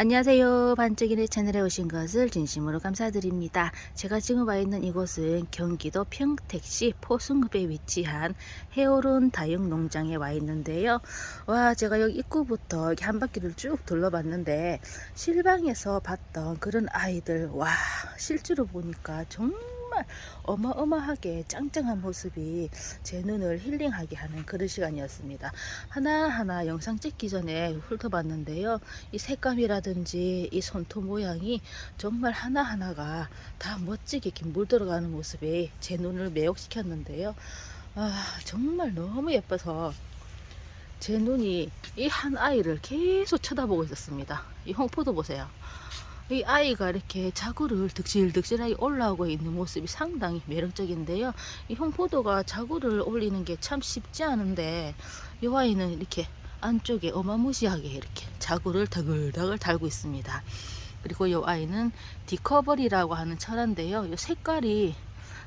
안녕하세요. 반짝이네 채널에 오신 것을 진심으로 감사드립니다. 제가 지금 와 있는 이곳은 경기도 평택시 포승읍에 위치한 해오른 다육 농장에 와 있는데요. 와, 제가 여기 입구부터 이렇게 한 바퀴를 쭉 둘러봤는데 실방에서 봤던 그런 아이들, 와, 실제로 보니까 정말 어마어마하게 짱짱한 모습이 제 눈을 힐링하게 하는 그런 시간이었습니다. 하나하나 영상 찍기 전에 훑어봤는데요. 이 색감이라든지 이 손톱 모양이 정말 하나하나가 다 멋지게 물들어가는 모습이 제 눈을 매혹시켰는데요. 아, 정말 너무 예뻐서 제 눈이 이 한 아이를 계속 쳐다보고 있었습니다. 이 홍포도 보세요. 이 아이가 이렇게 자구를 득실득실하게 올라오고 있는 모습이 상당히 매력적인데요. 이 홍포도가 자구를 올리는 게 참 쉽지 않은데 이 아이는 이렇게 안쪽에 어마무시하게 이렇게 자구를 더글더글 달고 있습니다. 그리고 이 아이는 디커버리라고 하는 철인데요. 이 색깔이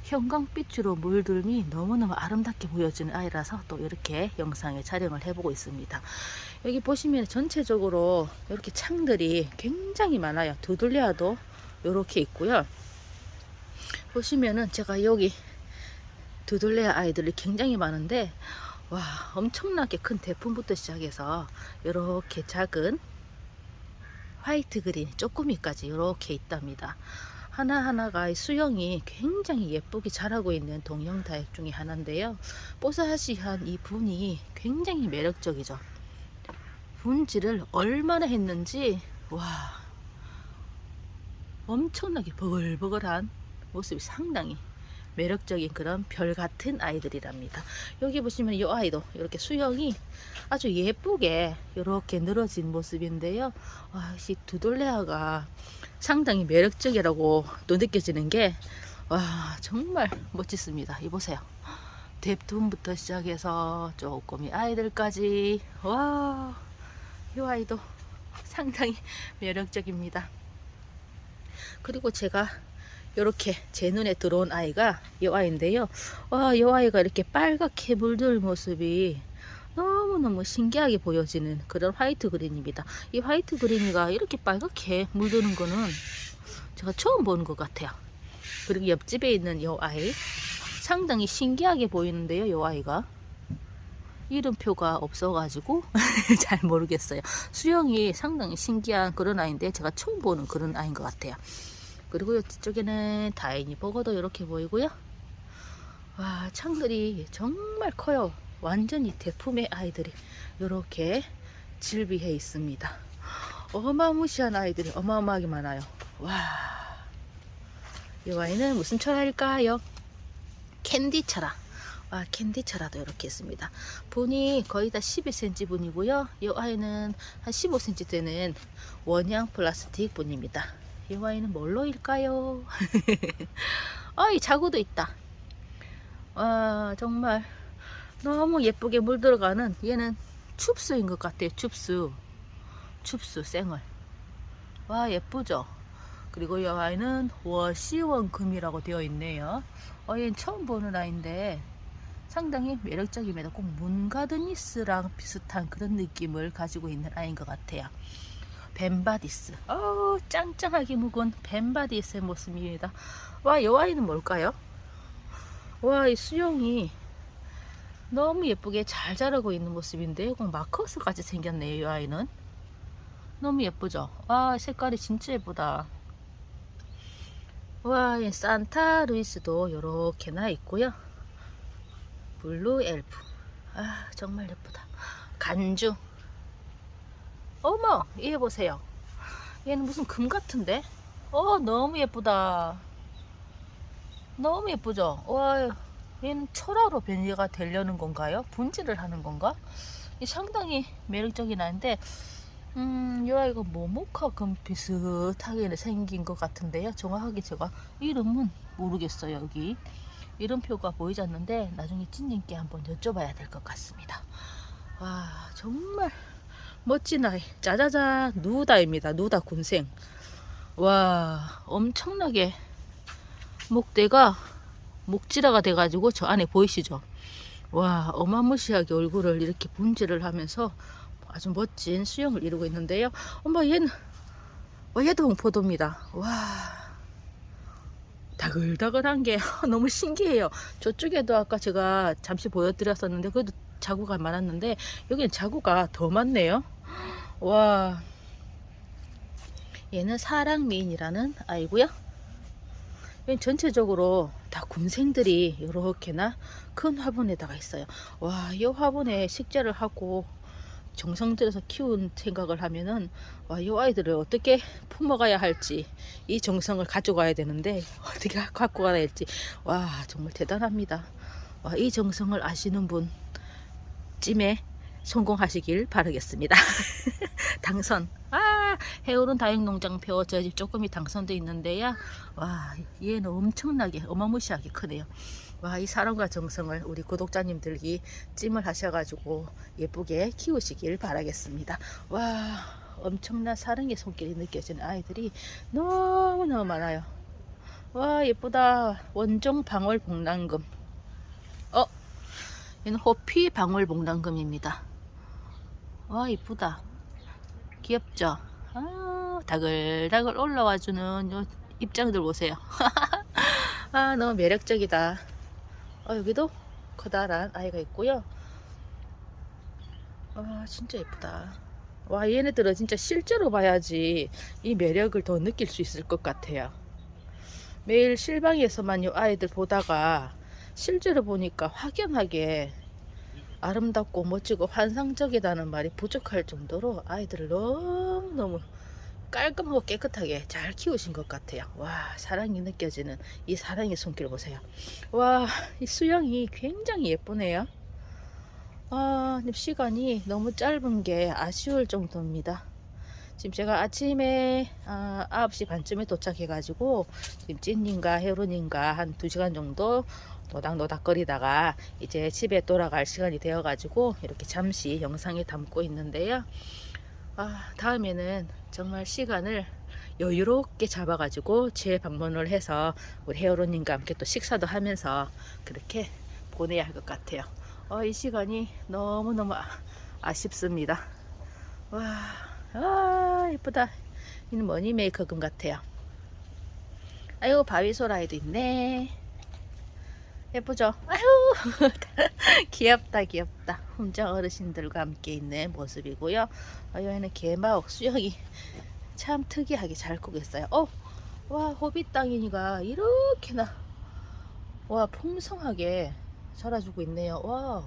형광빛으로 물들미 너무너무 아름답게 보여지는 아이라서 또 이렇게 영상에 촬영을 해보고 있습니다. 여기 보시면 전체적으로 이렇게 창들이 굉장히 많아요. 두들려도 이렇게 있고요. 보시면은 제가 여기 두들레아 아이들이 굉장히 많은데 와 엄청나게 큰 대품부터 시작해서 이렇게 작은 화이트 그린 쪼꼬미까지 이렇게 있답니다. 하나하나가 이 수영이 굉장히 예쁘게 자라고 있는 동영다육 중에 하나인데요. 뽀사시한 이 분이 굉장히 매력적이죠. 분질을 얼마나 했는지 와 엄청나게 버글버글한 모습이 상당히 매력적인 그런 별 같은 아이들이랍니다. 여기 보시면 이 아이도 이렇게 수영이 아주 예쁘게 이렇게 늘어진 모습인데요. 와, 이 두돌레아가 상당히 매력적이라고 또 느껴지는 게 와, 정말 멋지습니다. 이 보세요. 대품부터 시작해서 조금이 아이들까지 와, 이 아이도 상당히 매력적입니다. 그리고 제가 이렇게 제 눈에 들어온 아이가 이 아이인데요. 와, 이 아이가 이렇게 빨갛게 물들 모습이 너무너무 신기하게 보여지는 그런 화이트 그린입니다. 이 화이트 그린이가 이렇게 빨갛게 물드는 거는 제가 처음 보는 것 같아요. 그리고 옆집에 있는 이 아이 상당히 신기하게 보이는데요. 이 아이가 이름표가 없어가지고 잘 모르겠어요. 수영이 상당히 신기한 그런 아이인데 제가 처음 보는 그런 아이인 것 같아요. 그리고 이쪽에는 다인이 버거도 이렇게 보이고요. 와 창들이 정말 커요. 완전히 대품의 아이들이 이렇게 질비해 있습니다. 어마무시한 아이들이 어마어마하게 많아요. 와, 이 아이는 무슨 철화일까요? 캔디 철화. 와, 캔디 철화도 이렇게 있습니다. 분이 거의 다 12cm 분이고요. 이 아이는 한 15cm 되는 원형 플라스틱 분입니다. 이 아이는 뭘로일까요? 아, 이 자구도 있다. 와, 정말 너무 예쁘게 물들어가는 얘는 춥수인 것 같아요. 춥수. 춥수 생얼. 와, 예쁘죠? 그리고 이 아이는 워시원금이라고 되어 있네요. 어, 얘는 처음 보는 아이인데 상당히 매력적입니다. 꼭 문가드니스랑 비슷한 그런 느낌을 가지고 있는 아이인 것 같아요. 벤바디스. 어, 짱짱하게 묵은 벤바디스의 모습입니다. 와, 이 아이는 뭘까요? 와, 이 수영이 너무 예쁘게 잘 자라고 있는 모습인데요. 꼭 마커스까지 생겼네요, 이 아이는. 너무 예쁘죠? 와, 색깔이 진짜 예쁘다. 와, 이 산타 루이스도 이렇게 나 있고요. 블루 엘프. 아, 정말 예쁘다. 간주. 어머, 얘 보세요. 얘는 무슨 금 같은데? 어, 너무 예쁘다. 너무 예쁘죠? 와, 얘는 철화로 변이가 되려는 건가요? 분질을 하는 건가? 이 상당히 매력적인 아이인데, 음, 이 아이가 모모카 금 비슷하게 생긴 것 같은데요. 정확하게 제가 이름은 모르겠어요, 여기. 이름표가 보이지 않는데, 나중에 찐님께 한번 여쭤봐야 될 것 같습니다. 와, 정말 멋진 아이. 짜자자, 누다입니다. 누다 군생. 와, 엄청나게 목대가 목지라가 돼가지고 저 안에 보이시죠? 와, 어마무시하게 얼굴을 이렇게 분질을 하면서 아주 멋진 수영을 이루고 있는데요. 엄마, 얘는 와, 얘도 홍포도입니다. 와. 다글다글한 게 너무 신기해요. 저쪽에도 아까 제가 잠시 보여드렸었는데 그래도 자구가 많았는데 여기는 자구가 더 많네요. 와. 얘는 사랑미인이라는 아이고요. 전체적으로 다 군생들이 이렇게나 큰 화분에다가 있어요. 와, 이 화분에 식재를 하고 정성 들여서 키운 생각을 하면은 와, 이 아이들을 어떻게 품어가야 할지 이 정성을 가져가야 되는데 어떻게 갖고 가야 할지 와 정말 대단합니다. 와, 이 정성을 아시는 분 찜에 성공하시길 바라겠습니다. 당선. 아, 해오른 다육농장표 저집 조금이 당선돼 있는데요. 와, 얘는 엄청나게 어마무시하게 크네요. 와, 이 사랑과 정성을 우리 구독자님들이 찜을 하셔가지고 예쁘게 키우시길 바라겠습니다. 와, 엄청난 사랑의 손길이 느껴지는 아이들이 너무너무 많아요. 와, 예쁘다. 원종 방울 복랑금. 어, 얘는 호피 방울 복랑금입니다. 와, 이쁘다. 귀엽죠? 아, 다글다글 올라와주는 요 입장들 보세요. 아, 너무 매력적이다. 어, 여기도 커다란 아이가 있고요. 아, 진짜 예쁘다. 와, 얘네들은 진짜 실제로 봐야지 이 매력을 더 느낄 수 있을 것 같아요. 매일 실방에서만 이 아이들 보다가 실제로 보니까 확연하게 아름답고 멋지고 환상적이다는 말이 부족할 정도로 아이들을 너무너무 깔끔하고 깨끗하게 잘 키우신 것 같아요. 와, 사랑이 느껴지는 이 사랑의 손길 보세요. 와, 이 수영이 굉장히 예쁘네요. 아, 시간이 너무 짧은 게 아쉬울 정도입니다. 지금 제가 아침에 아, 9시 반쯤에 도착해가지고 지금 찐님과 헤로님과 한 2시간 정도 노닥노닥거리다가 이제 집에 돌아갈 시간이 되어가지고 이렇게 잠시 영상에 담고 있는데요. 아, 다음에는 정말 시간을 여유롭게 잡아가지고 재방문을 해서 우리 헤어로님과 함께 또 식사도 하면서 그렇게 보내야 할 것 같아요. 어, 이 시간이 너무너무 아, 아쉽습니다. 와, 아, 예쁘다. 이는 머니 메이커금 같아요. 아이고, 바위소라이도 있네. 예쁘죠? 아유, 귀엽다, 귀엽다. 훈장 어르신들과 함께 있는 모습이고요. 어, 여기는 개마옥 수영이 참 특이하게 잘 있어요. 어, 와, 호빗 땅이니가 이렇게나, 와, 풍성하게 자라주고 있네요. 와, 와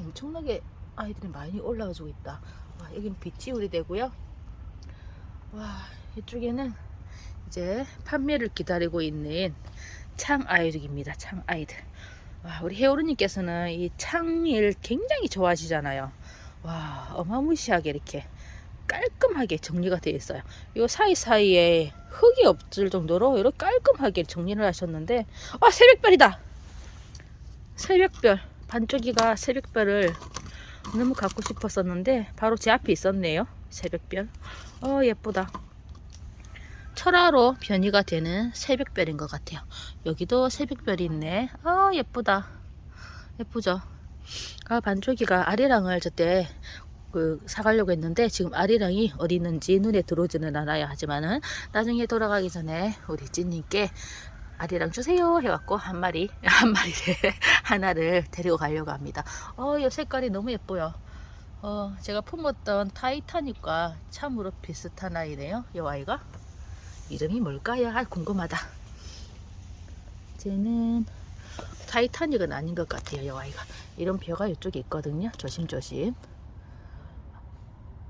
엄청나게 아이들이 많이 올라와주고 있다. 와, 여기는 빗지울이 되고요. 와, 이쪽에는 이제 판매를 기다리고 있는 창 아이들입니다. 창 아이들. 와, 우리 헤어루님께서는 이 창일 굉장히 좋아하시잖아요. 와, 어마무시하게 이렇게 깔끔하게 정리가 되어 있어요. 요 사이사이에 흙이 없을 정도로 이렇게 깔끔하게 정리를 하셨는데, 아, 새벽별이다! 새벽별. 반쪽이가 새벽별을 너무 갖고 싶었었는데, 바로 제 앞에 있었네요. 새벽별. 어, 예쁘다. 철화로 변이가 되는 새벽별인 것 같아요. 여기도 새벽별이 있네. 아 예쁘다. 예쁘죠? 아 반쪽이가 아리랑을 저때 그 사가려고 했는데 지금 아리랑이 어디 있는지 눈에 들어오지는 않아요. 하지만은 나중에 돌아가기 전에 우리 찐님께 아리랑 주세요 해갖고 한 마리 한 마리를 하나를 데리고 가려고 합니다. 어, 이 색깔이 너무 예뻐요. 어, 제가 품었던 타이타닉과 참으로 비슷한 아이네요. 이 아이가. 이름이 뭘까요? 아, 궁금하다. 쟤는 타이타닉은 아닌 것 같아요, 이 아이가. 이런 벼가 이쪽에 있거든요. 조심조심.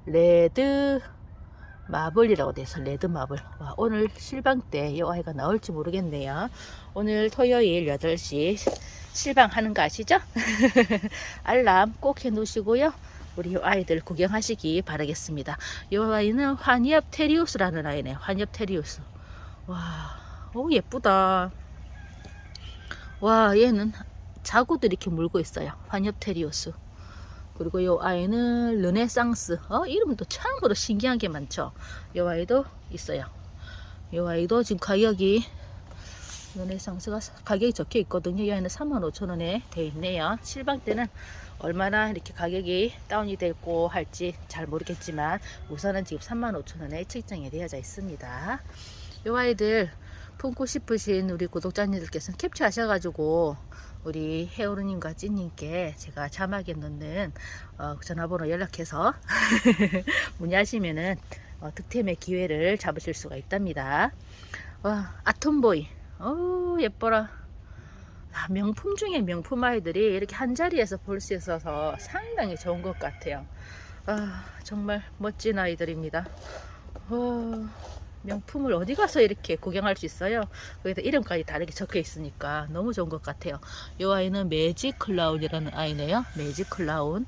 레드 마블이라고 돼서 레드 마블. 와, 오늘 실방 때 이 아이가 나올지 모르겠네요. 오늘 토요일 8시 실방 하는 거 아시죠? 알람 꼭 해 놓으시고요. 우리 아이들 구경하시기 바라겠습니다. 이 아이는 환엽 테리우스라는 아이네. 환엽 테리우스. 와, 오 예쁘다. 와, 얘는 자구들 이렇게 물고 있어요. 환엽 테리우스. 그리고 이 아이는 르네상스. 어, 이름도 참으로 신기한 게 많죠. 이 아이도 있어요. 이 아이도 지금 가격이 르네상스가 가격이 적혀 있거든요. 이 아이는 35,000원에 돼 있네요. 실방 때는 얼마나 이렇게 가격이 다운이 되고 할지 잘 모르겠지만 우선은 지금 35,000원에 책정이 되어져 있습니다. 이 아이들 품고 싶으신 우리 구독자님들께서는 캡처하셔가지고 우리 헤어루님과 찐님께 제가 자막에 넣는 어, 전화번호 연락해서 문의하시면은 어, 득템의 기회를 잡으실 수가 있답니다. 와, 아톰보이. 어 예뻐라. 아, 명품 중에 명품 아이들이 이렇게 한 자리에서 볼 수 있어서 상당히 좋은 것 같아요. 아, 정말 멋진 아이들입니다. 어, 명품을 어디 가서 이렇게 구경할 수 있어요? 거기다 이름까지 다르게 적혀 있으니까 너무 좋은 것 같아요. 이 아이는 매직 클라운이라는 아이네요. 매직 클라운.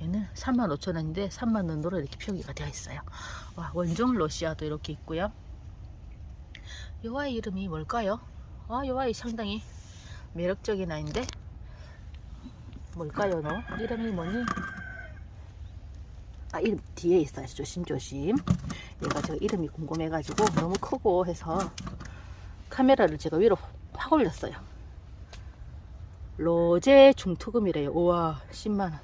얘는 35,000원인데 3만 원으로 이렇게 표기가 되어 있어요. 와, 원종 러시아도 이렇게 있고요. 이 아이 이름이 뭘까요? 아, 이 아이 상당히 매력적인 아이인데 뭘까요, 너? 이름이 뭐니? 아, 이름 뒤에 있어요. 조심조심. 얘가 제가 이름이 궁금해가지고 너무 크고 해서 카메라를 제가 위로 확 올렸어요. 로제 중투금이래요. 우와, 10만원.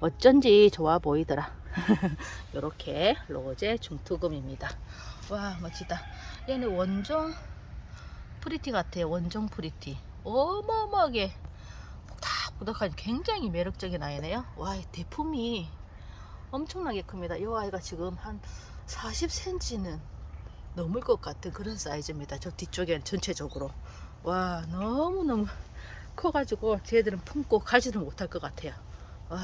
어쩐지 좋아 보이더라. 이렇게 로제 중투금입니다. 와, 멋지다. 얘는 원종 프리티 같아요. 원종 프리티. 어마어마하게 푹닥푹닥한 굉장히 매력적인 아이네요. 와, 이 대품이 엄청나게 큽니다. 이 아이가 지금 한 40cm는 넘을 것 같은 그런 사이즈입니다. 저 뒤쪽엔 전체적으로. 와, 너무너무 커가지고 쟤들은 품고 가지도 못할 것 같아요. 와,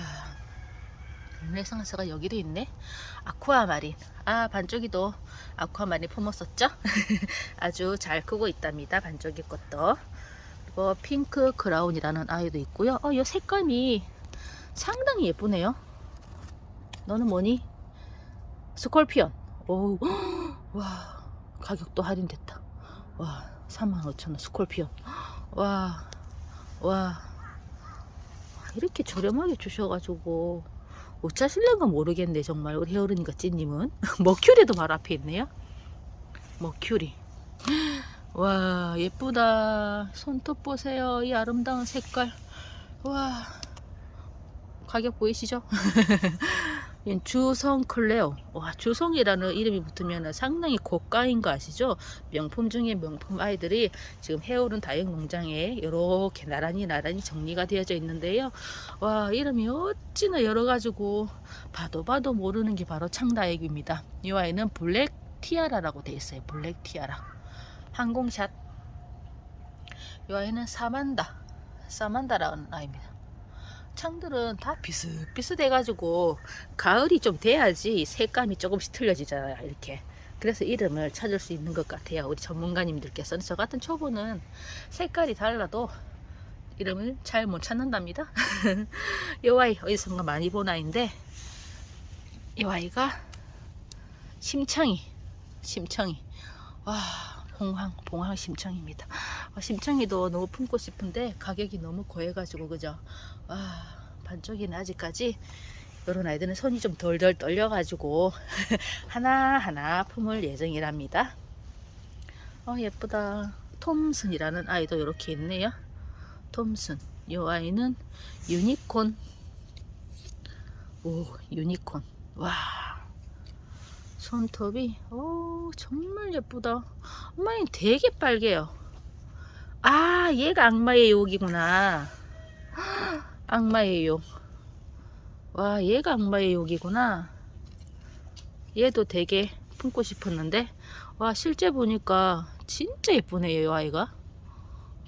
르네상스가 여기도 있네. 아쿠아마린. 아, 반쪽이도 아쿠아마린 품었었죠? 아주 잘 크고 있답니다. 반쪽이 것도. 그리고 핑크 크라운이라는 아이도 있고요. 어, 이 색감이 상당히 예쁘네요. 너는 뭐니? 스콜피언. 오, 와, 가격도 할인됐다. 와, 35,000원 스콜피언. 와, 와. 이렇게 저렴하게 주셔가지고 어쩌실런가 모르겠네 정말 우리 헤어르니까 찐님은 머큐리도 바로 앞에 있네요 머큐리 와 예쁘다 손톱 보세요 이 아름다운 색깔 와 가격 보이시죠 주성 클레오. 와 주성이라는 이름이 붙으면 상당히 고가인 거 아시죠? 명품 중에 명품 아이들이 지금 해오른 다육 농장에 이렇게 나란히 나란히 정리가 되어져 있는데요. 와 이름이 어찌나 여러 가지고 봐도 봐도 모르는 게 바로 창다육입니다. 이 아이는 블랙 티아라라고 되어 있어요. 블랙 티아라. 항공샷. 이 아이는 사만다. 사만다라는 아이입니다 창들은 다 비슷비슷해 가지고 가을이 좀 돼야지 색감이 조금씩 틀려지잖아요 이렇게. 그래서 이름을 찾을 수 있는 것 같아요 우리 전문가님들께서는. 저 같은 초보는 색깔이 달라도 이름을 잘 못 찾는답니다. 이 아이 어디선가 많이 본 아이인데 이 아이가 심청이 심청이. 와 봉황 봉황 심청입니다. 아, 심청이도 너무 품고 싶은데 가격이 너무 고해가지고 그죠? 와 반쪽이는 아직까지. 이런 아이들은 손이 좀 덜덜 떨려가지고 하나하나 품을 예정이랍니다. 어 예쁘다. 톰슨이라는 아이도 이렇게 있네요. 톰슨. 이 아이는 유니콘. 오 유니콘. 와. 손톱이 오 정말 예쁘다. 엄마는 되게 빨개요 아 얘가 악마의 욕이구나 악마의 욕. 와, 얘가 악마의 욕이구나. 얘도 되게 품고 싶었는데, 와, 실제 보니까 진짜 예쁘네요, 이 아이가.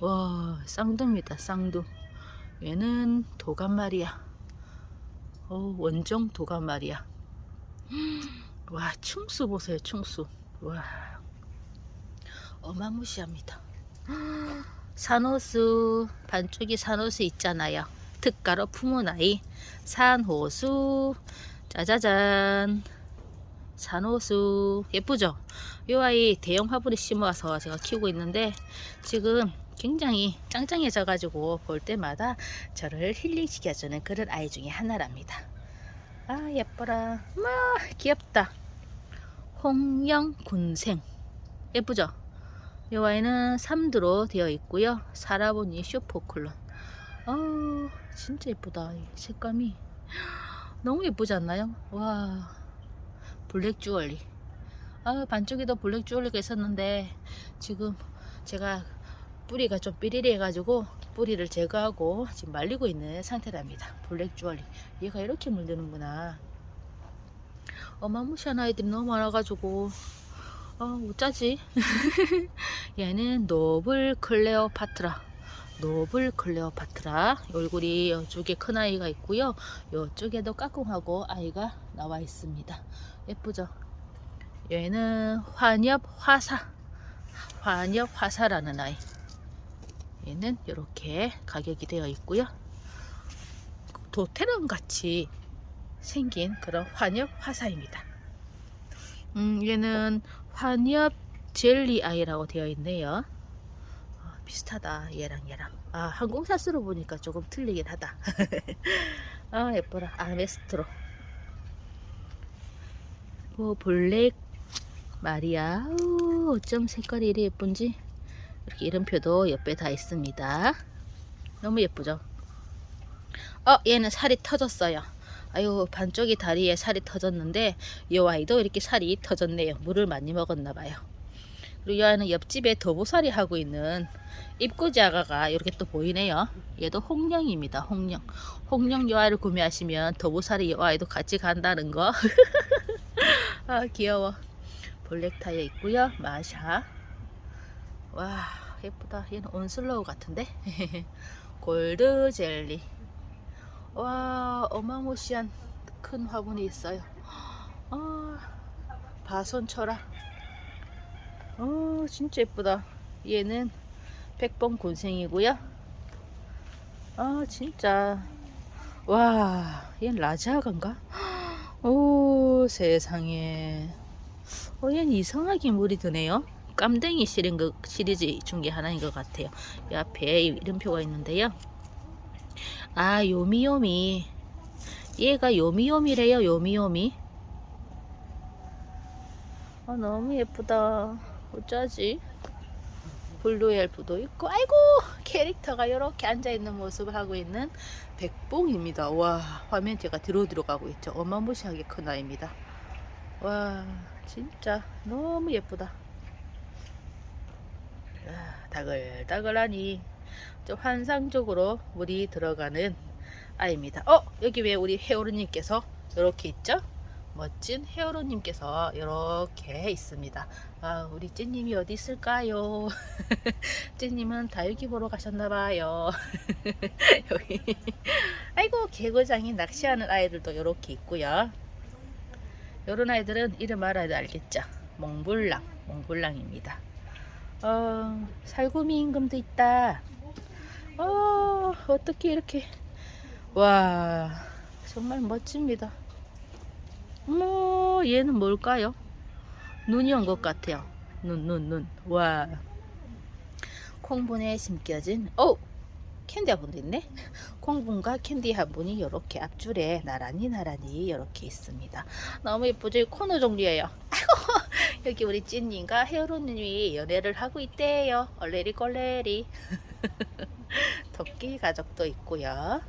와, 쌍두입니다, 쌍두. 얘는 도감말이야. 어, 원종 도감말이야. 와, 충수 보세요, 충수. 와, 어마무시합니다. 산호수, 반쪽이 산호수 있잖아요. 특가로 품은 아이 산호수. 짜자잔. 산호수. 예쁘죠? 이 아이 대형 화분에 심어서 제가 키우고 있는데 지금 굉장히 짱짱해져 가지고 볼 때마다 저를 힐링시켜주는 그런 아이 중에 하나랍니다. 아 예뻐라. 마 귀엽다. 홍영 군생. 예쁘죠 이 아이는 3두로 되어 있고요. 사라보니 슈퍼클론. 어 진짜 예쁘다. 이 색감이 너무 예쁘지 않나요? 와 블랙 주얼리. 아 반쪽에도 블랙 주얼리가 있었는데 지금 제가 뿌리가 좀 삐리리 해가지고 뿌리를 제거하고 지금 말리고 있는 상태랍니다. 블랙 주얼리. 얘가 이렇게 물드는구나. 어마무시한 아이들이 너무 많아가지고 어 어쩌지? 얘는 노블 클레오파트라. 노블 클레오파트라. 얼굴이 이쪽에 큰 아이가 있고요. 이쪽에도 까꿍하고 아이가 나와 있습니다. 예쁘죠? 얘는 환엽 화사. 환엽 화사라는 아이. 얘는 이렇게 가격이 되어 있고요. 도테랑 같이 생긴 그런 환엽 화사입니다. 음, 얘는 환엽 젤리 아이라고 되어 있네요. 어, 비슷하다 얘랑 얘랑. 아 항공샷으로 보니까 조금 틀리긴 하다. 아 예뻐라 아메스트로. 오 블랙 마리아. 우, 어쩜 색깔이 이리 예쁜지. 이렇게 이름표도 옆에 다 있습니다. 너무 예쁘죠? 어, 얘는 살이 터졌어요. 아유, 반쪽이 다리에 살이 터졌는데, 이 아이도 이렇게 살이 터졌네요. 물을 많이 먹었나 봐요. 그리고 이 아이는 옆집에 더부살이 하고 있는 입꼬지 아가가 이렇게 또 보이네요. 얘도 홍령입니다. 홍령. 홍령 이 아이를 구매하시면 더부살이 이 아이도 같이 간다는 거. 아, 귀여워. 블랙 타이어 있고요. 마샤. 와 예쁘다 얘는 온슬로우 같은데 골드 젤리 와 어마무시한 큰 화분이 있어요. 아 바손 철아. 어 진짜 예쁘다. 얘는 백번 곤생이고요. 아 진짜. 와 얘는 라자간가? 오 세상에. 어 얘는 이상하게 물이 드네요. 깜댕이 시린 그 시리즈 중에 하나인 것 같아요. 이 앞에 이름표가 있는데요. 아 요미요미 얘가 요미요미래요. 요미요미 아 너무 예쁘다. 어쩌지? 블루 엘프도 있고 아이고 캐릭터가 이렇게 앉아있는 모습을 하고 있는 백봉입니다. 와 화면 제가 뒤로 들어가고 있죠. 어마무시하게 큰 아이입니다. 와 진짜 너무 예쁘다. 아, 다글다글하니 좀 환상적으로 물이 들어가는 아이입니다. 어 여기 왜 우리 헤어로님께서 이렇게 있죠? 멋진 헤어로님께서 이렇게 있습니다. 아 우리 찐님이 어디 있을까요? 찐님은 다육이 보러 가셨나봐요. 여기 아이고 개구장이 낚시하는 아이들도 이렇게 있고요. 이런 아이들은 이름 알아야 알겠죠? 몽블랑 몽블랑입니다. 어, 살구미 임금도 있다. 어, 어떻게 이렇게. 와, 정말 멋집니다. 어머, 얘는 뭘까요? 눈이 온 것 같아요. 눈, 눈, 눈. 와. 콩분에 심겨진, 어! 캔디 한 분도 있네? 콩분과 캔디 한 분이 이렇게 앞줄에 나란히 나란히 이렇게 있습니다. 너무 예쁘죠? 이 코너 종류예요. 아이고, 여기 우리 찐님과 헤어로님이 연애를 하고 있대요. 얼레리 꼴레리. 토끼 가족도 있고요.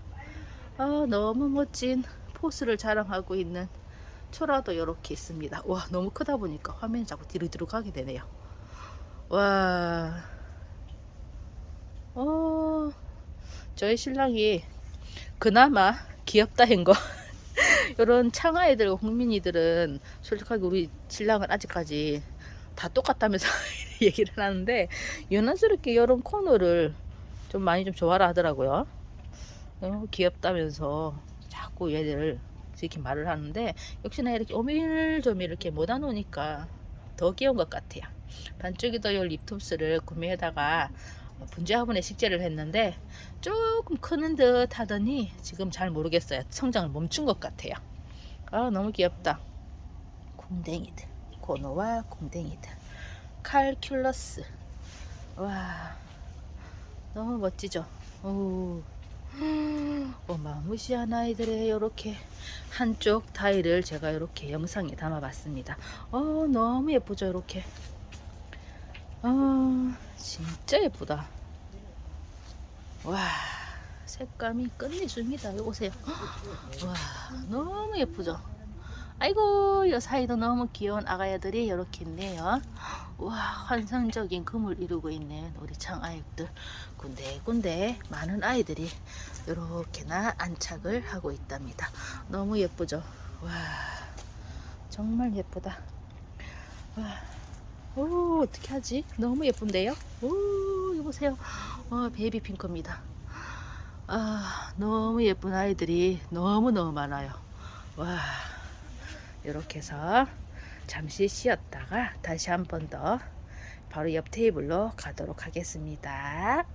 아, 너무 멋진 포스를 자랑하고 있는 초라도 이렇게 있습니다. 와, 너무 크다 보니까 화면이 자꾸 뒤로 뒤로 가게 되네요. 와, 어, 저희 신랑이 그나마 귀엽다 한 거. 이런 창아이들과 홍민이들은 솔직하게 우리 신랑은 아직까지 다 똑같다면서 얘기를 하는데 유난스럽게 이런 코너를 좀 많이 좀 좋아라 하더라고요. 어, 귀엽다면서 자꾸 얘들 이렇게 말을 하는데 역시나 이렇게 오밀조밀 이렇게 모아 놓으니까 더 귀여운 것 같아요. 반쪽이도 이 립톱스를 구매하다가 분재 화분에 식재를 했는데 조금 크는 듯 하더니 지금 잘 모르겠어요. 성장을 멈춘 것 같아요. 아 너무 귀엽다. 곰댕이들 고노와 곰댕이들 칼큘러스 와 너무 멋지죠. 오. 어마무시한 아이들의 이렇게 한쪽 타일을 제가 이렇게 영상에 담아봤습니다. 어 너무 예쁘죠 이렇게. 아, 진짜 예쁘다. 와, 색감이 끝내줍니다. 이거 보세요. 와, 너무 예쁘죠? 아이고, 이 사이도 너무 귀여운 아가야들이 이렇게 있네요. 와, 환상적인 금을 이루고 있는 우리 창아육들. 군데군데 많은 아이들이 이렇게나 안착을 하고 있답니다. 너무 예쁘죠? 와, 정말 예쁘다. 와, 오, 어떻게 하지? 너무 예쁜데요? 오, 이거 보세요. 어, 베이비 핑크입니다. 아, 너무 예쁜 아이들이 너무너무 많아요. 와, 이렇게 해서 잠시 쉬었다가 다시 한 번 더 바로 옆 테이블로 가도록 하겠습니다.